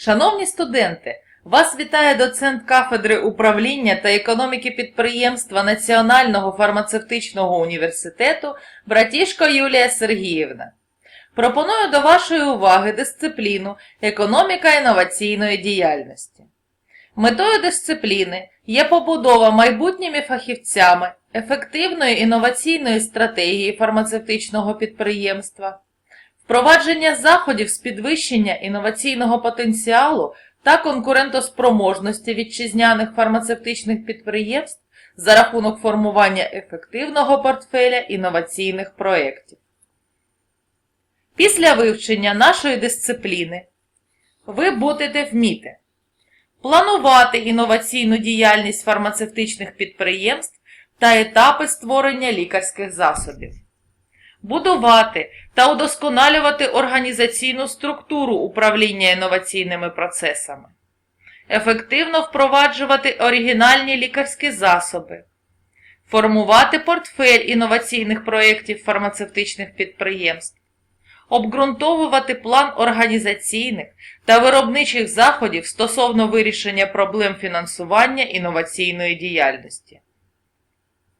Шановні студенти, вас вітає доцент кафедри управління та економіки підприємства Національного фармацевтичного університету братішко Юлія Сергіївна. Пропоную до вашої уваги дисципліну Економіка інноваційної діяльності. Метою дисципліни є побудова майбутніми фахівцями ефективної інноваційної стратегії фармацевтичного підприємства, впровадження заходів з підвищення інноваційного потенціалу та конкурентоспроможності вітчизняних фармацевтичних підприємств за рахунок формування ефективного портфеля інноваційних проєктів. Після вивчення нашої дисципліни ви будете вміти планувати інноваційну діяльність фармацевтичних підприємств та етапи створення лікарських засобів, будувати та удосконалювати організаційну структуру управління інноваційними процесами, ефективно впроваджувати оригінальні лікарські засоби, формувати портфель інноваційних проєктів фармацевтичних підприємств, обґрунтовувати план організаційних та виробничих заходів стосовно вирішення проблем фінансування інноваційної діяльності,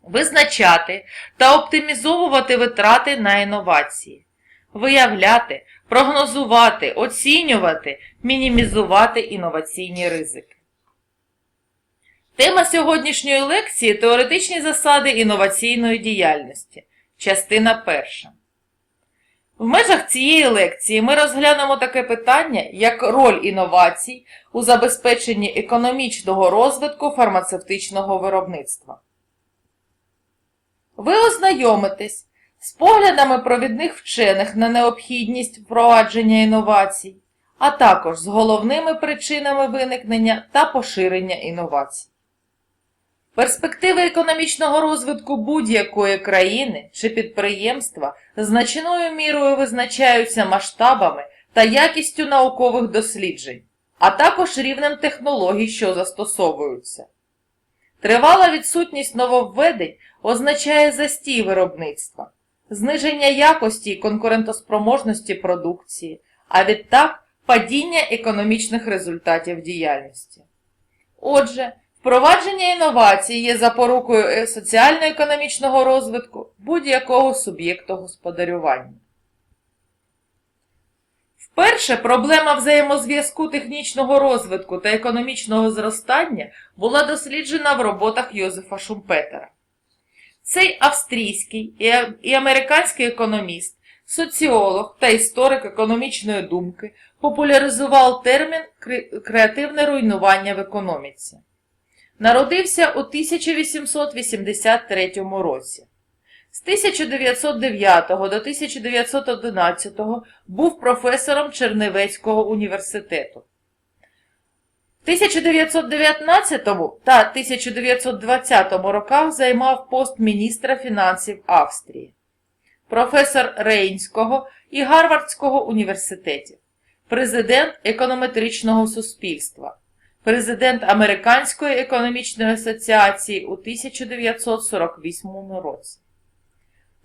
визначати та оптимізовувати витрати на інновації, виявляти, прогнозувати, оцінювати, мінімізувати інноваційні ризики. Тема сьогоднішньої лекції теоретичні засади інноваційної діяльності. Частина перша. В межах цієї лекції ми розглянемо таке питання, як роль інновацій у забезпеченні економічного розвитку фармацевтичного виробництва. Ви ознайомитесь з поглядами провідних вчених на необхідність впровадження інновацій, а також з головними причинами виникнення та поширення інновацій. Перспективи економічного розвитку будь-якої країни чи підприємства значною мірою визначаються масштабами та якістю наукових досліджень, а також рівнем технологій, що застосовуються. Тривала відсутність нововведень означає застій виробництва, зниження якості і конкурентоспроможності продукції, а відтак падіння економічних результатів діяльності. Отже, Впровадження інновацій є запорукою соціально-економічного розвитку будь-якого суб'єкту господарювання. Вперше проблема взаємозв'язку технічного розвитку та економічного зростання була досліджена в роботах Йозефа Шумпетера. Цей австрійський і американський економіст, соціолог та історик економічної думки популяризував термін креативне руйнування в економіці. Народився у 1883 році. З 1909 до 1911 був професором Чернівецького університету. В 1919 та 1920 роках займав пост міністра фінансів Австрії, професор Рейнського і Гарвардського університетів, президент економетричного суспільства президент Американської економічної асоціації у 1948 році.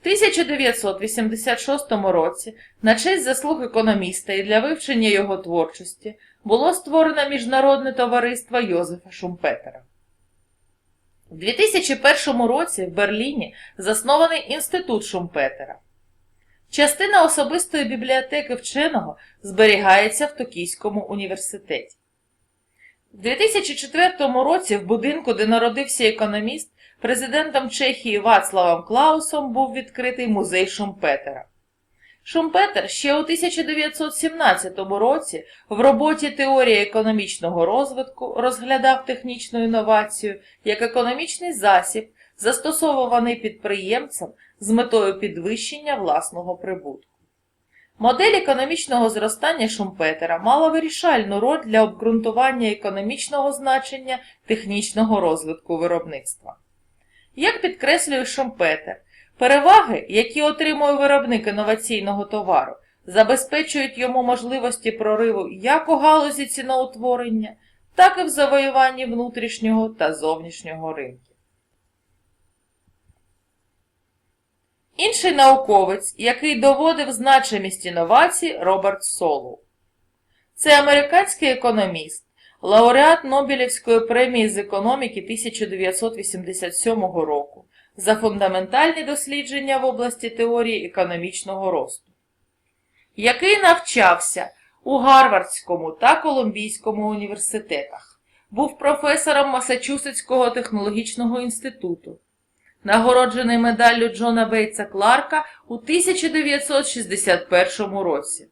В 1986 році на честь заслуг економіста і для вивчення його творчості було створено Міжнародне товариство Йозефа Шумпетера. У 2001 році в Берліні заснований Інститут Шумпетера. Частина особистої бібліотеки вченого зберігається в Токійському університеті. У 2004 році в будинку, де народився економіст, президентом Чехії Вацлавом Клаусом був відкритий музей Шумпетера. Шумпетер ще у 1917 році в роботі Теорія економічного розвитку розглядав технічну інновацію як економічний засіб, застосовуваний підприємцем з метою підвищення власного прибутку. Модель економічного зростання Шумпетера мала вирішальну роль для обґрунтування економічного значення технічного розвитку виробництва. Як підкреслює Шумпетер, переваги, які отримує виробник інноваційного товару, забезпечують йому можливості прориву як у галузі ціноутворення, так і в завоюванні внутрішнього та зовнішнього ринків. Інший науковець, який доводив значимість інновацій Роберт Солоу. Це американський економіст, лауреат Нобелівської премії з економіки 1987 року за фундаментальні дослідження в області теорії економічного росту, який навчався у Гарвардському та Колумбійському університетах, був професором Масачусетського технологічного інституту, нагороджений медаллю Джона Бейтса Кларка у 1961 році.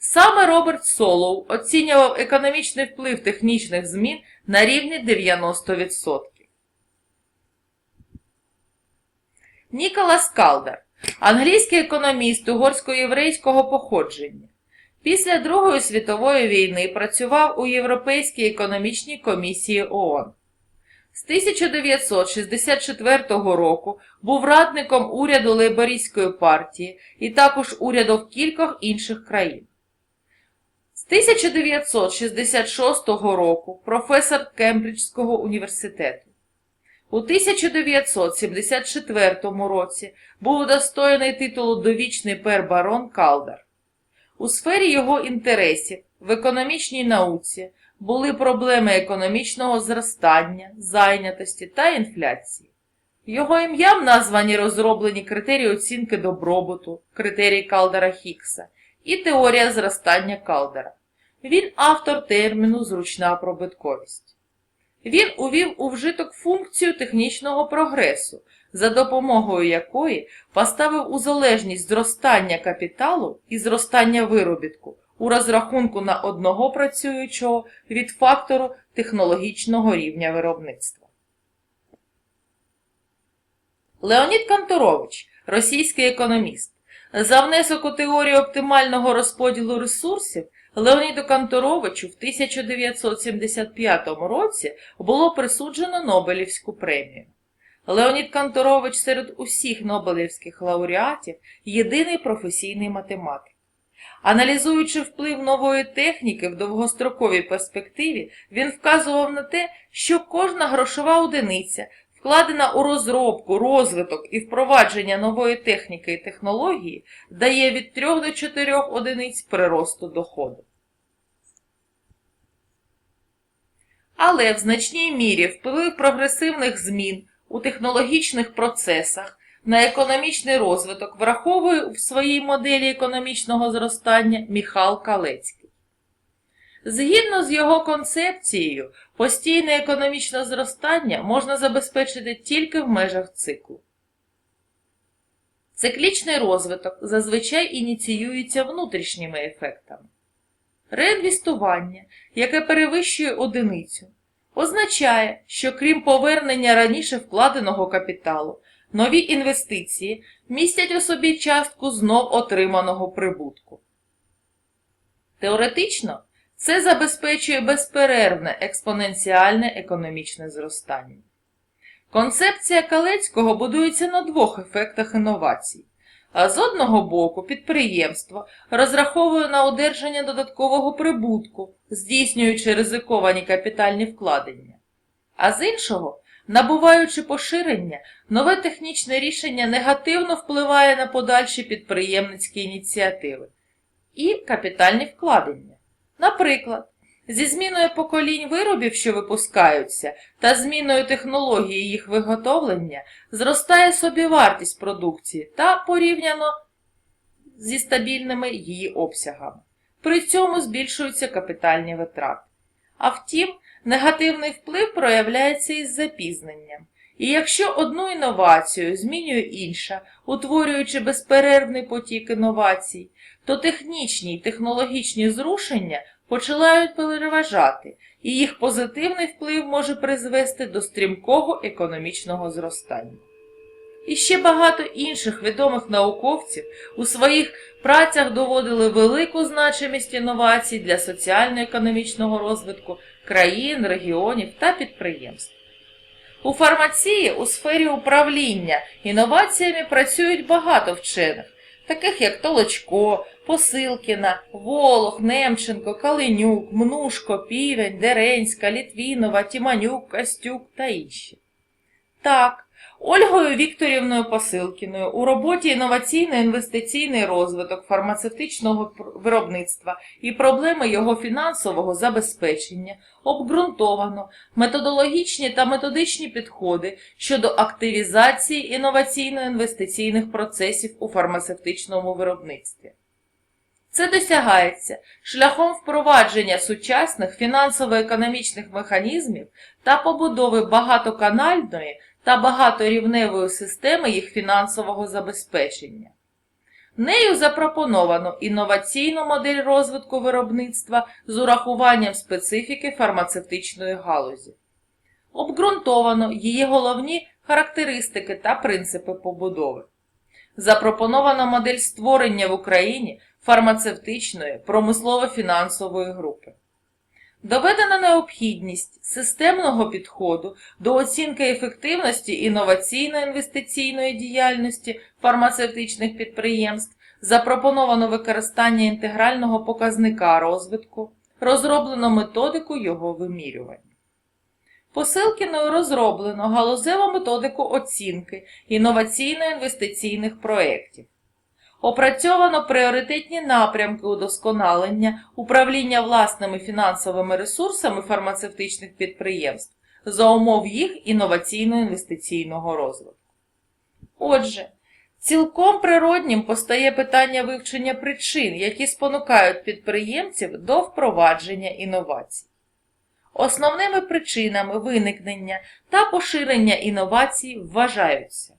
Саме Роберт Солоу оцінював економічний вплив технічних змін на рівні 90%. Ніколас Калдер, англійський економіст угорсько-єврейського походження. Після Другої світової війни працював у Європейській економічній комісії ООН. З 1964 року був радником уряду Лейбористської партії і також уряду кількох інших країн. З 1966 року професор Кембриджського університету. У 1974 році був удостоєний титулу довічний пер-барон Калдер. У сфері його інтересів в економічній науці були проблеми економічного зростання, зайнятості та інфляції. Його ім'ям названі розроблені критерії оцінки добробуту, критерії Калдера Хікса і теорія зростання Калдера. Він автор терміну зручна пробитковість. Він увів у вжиток функцію технічного прогресу, за допомогою якої поставив у залежність зростання капіталу і зростання виробітку у розрахунку на одного працюючого від фактору технологічного рівня виробництва. Леонід Канторович, російський економіст. За внесок у теорію оптимального розподілу ресурсів Леоніду Канторовичу в 1975 році було присуджено Нобелівську премію. Леонід Канторович серед усіх Нобелівських лауреатів єдиний професійний математик. Аналізуючи вплив нової техніки в довгостроковій перспективі, він вказував на те, що кожна грошова одиниця, вкладена у розробку, розвиток і впровадження нової техніки і технології, дає від 3 до 4 одиниць приросту доходу. Але в значній мірі вплив прогресивних змін у технологічних процесах на економічний розвиток враховує в своїй моделі економічного зростання Міхал Калецький. Згідно з його концепцією, постійне економічне зростання можна забезпечити тільки в межах циклу. Циклічний розвиток зазвичай ініціюється внутрішніми ефектами. Реінвестування, яке перевищує одиницю, означає, що крім повернення раніше вкладеного капіталу, нові інвестиції містять у собі частку знов отриманого прибутку. Теоретично, це забезпечує безперервне експоненціальне економічне зростання. Концепція Калецького будується на двох ефектах інновацій. А з одного боку, підприємство розраховує на одержання додаткового прибутку, здійснюючи ризиковані капітальні вкладення. А з іншого, набуваючи поширення, нове технічне рішення негативно впливає на подальші підприємницькі ініціативи і капітальні вкладення. Наприклад, зі зміною поколінь виробів, що випускаються, та зміною технології їх виготовлення, зростає собівартість продукції та порівняно зі стабільними її обсягами. При цьому збільшуються капітальні витрати. А втім, негативний вплив проявляється із запізненням. І якщо одну інновацію змінює інша, утворюючи безперервний потік інновацій, то технічні й технологічні зрушення починають переважати, і їх позитивний вплив може призвести до стрімкого економічного зростання. І ще багато інших відомих науковців у своїх працях доводили велику значимість інновацій для соціально-економічного розвитку країн, регіонів та підприємств. У фармації у сфері управління інноваціями працюють багато вчених, таких як Толочко, Посилкіна, Волох, Немченко, Калинюк, Мнушко, Півень, Деренська, Літвінова, Тіманюк, Костюк та інші. Так, Ольгою Вікторівною Посилкіною у роботі інноваційно-інвестиційний розвиток фармацевтичного виробництва і проблеми його фінансового забезпечення обґрунтовано методологічні та методичні підходи щодо активізації інноваційно-інвестиційних процесів у фармацевтичному виробництві. Це досягається шляхом впровадження сучасних фінансово-економічних механізмів та побудови багатоканальної та багаторівневої системи їх фінансового забезпечення. Нею запропоновано інноваційну модель розвитку виробництва з урахуванням специфіки фармацевтичної галузі. Обґрунтовано її головні характеристики та принципи побудови. Запропонована модель створення в Україні фармацевтичної промислово-фінансової групи. Доведена необхідність системного підходу до оцінки ефективності інноваційно-інвестиційної діяльності фармацевтичних підприємств, запропоновано використання інтегрального показника розвитку, розроблено методику його вимірювання. Посилкіною розроблено галузеву методику оцінки інноваційно-інвестиційних проєктів. Опрацьовано пріоритетні напрямки удосконалення управління власними фінансовими ресурсами фармацевтичних підприємств за умов їх інноваційно-інвестиційного розвитку. Отже, цілком природнім постає питання вивчення причин, які спонукають підприємців до впровадження інновацій. Основними причинами виникнення та поширення інновацій вважаються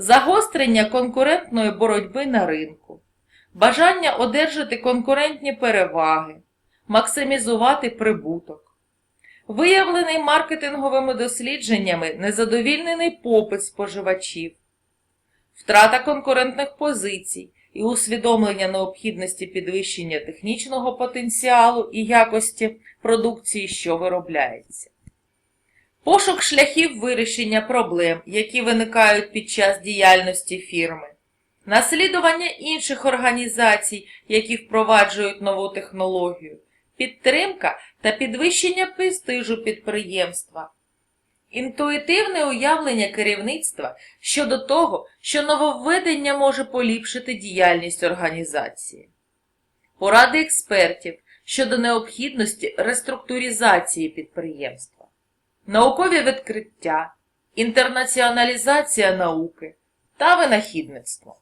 загострення конкурентної боротьби на ринку, бажання одержати конкурентні переваги, максимізувати прибуток, виявлений маркетинговими дослідженнями незадовільнений попит споживачів, втрата конкурентних позицій і усвідомлення необхідності підвищення технічного потенціалу і якості продукції, що виробляється. Пошук шляхів вирішення проблем, які виникають під час діяльності фірми, наслідування інших організацій, які впроваджують нову технологію, підтримка та підвищення престижу підприємства, інтуїтивне уявлення керівництва щодо того, що нововведення може поліпшити діяльність організації, поради експертів щодо необхідності реструктуризації підприємства наукові відкриття, інтернаціоналізація науки та винахідництво.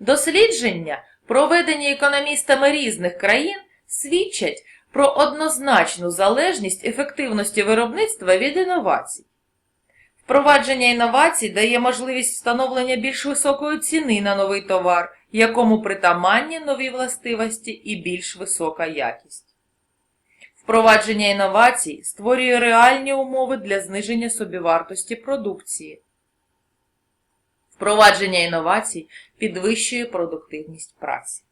Дослідження, проведені економістами різних країн, свідчать про однозначну залежність ефективності виробництва від інновацій. Впровадження інновацій дає можливість встановлення більш високої ціни на новий товар, якому притаманні нові властивості і більш висока якість. Впровадження інновацій створює реальні умови для зниження собівартості продукції. Впровадження інновацій підвищує продуктивність праці.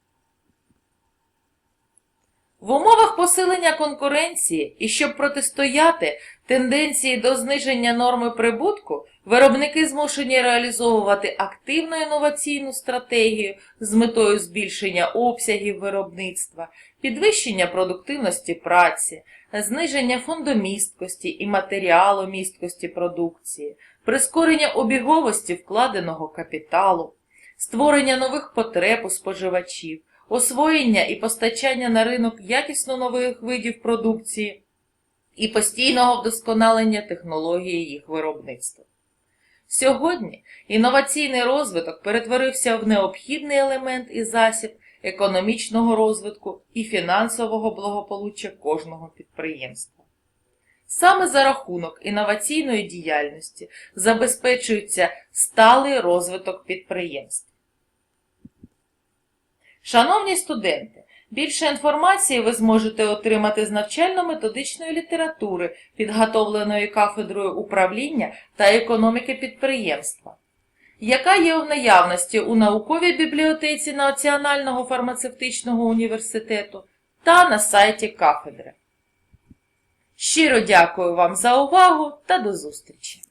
В умовах посилення конкуренції і щоб протистояти тенденції до зниження норми прибутку, виробники змушені реалізовувати активну інноваційну стратегію з метою збільшення обсягів виробництва, підвищення продуктивності праці, зниження фондомісткості і матеріаломісткості продукції, прискорення обіговості вкладеного капіталу, створення нових потреб у споживачів, освоєння і постачання на ринок якісно нових видів продукції і постійного вдосконалення технології їх виробництва. Сьогодні інноваційний розвиток перетворився в необхідний елемент і засіб економічного розвитку і фінансового благополуччя кожного підприємства. Саме за рахунок інноваційної діяльності забезпечується сталий розвиток підприємств. Шановні студенти, більше інформації ви зможете отримати з навчально-методичної літератури, підготовленої кафедрою управління та економіки підприємства, яка є в наявності у науковій бібліотеці Національного фармацевтичного університету та на сайті кафедри. Щиро дякую вам за увагу та до зустрічі!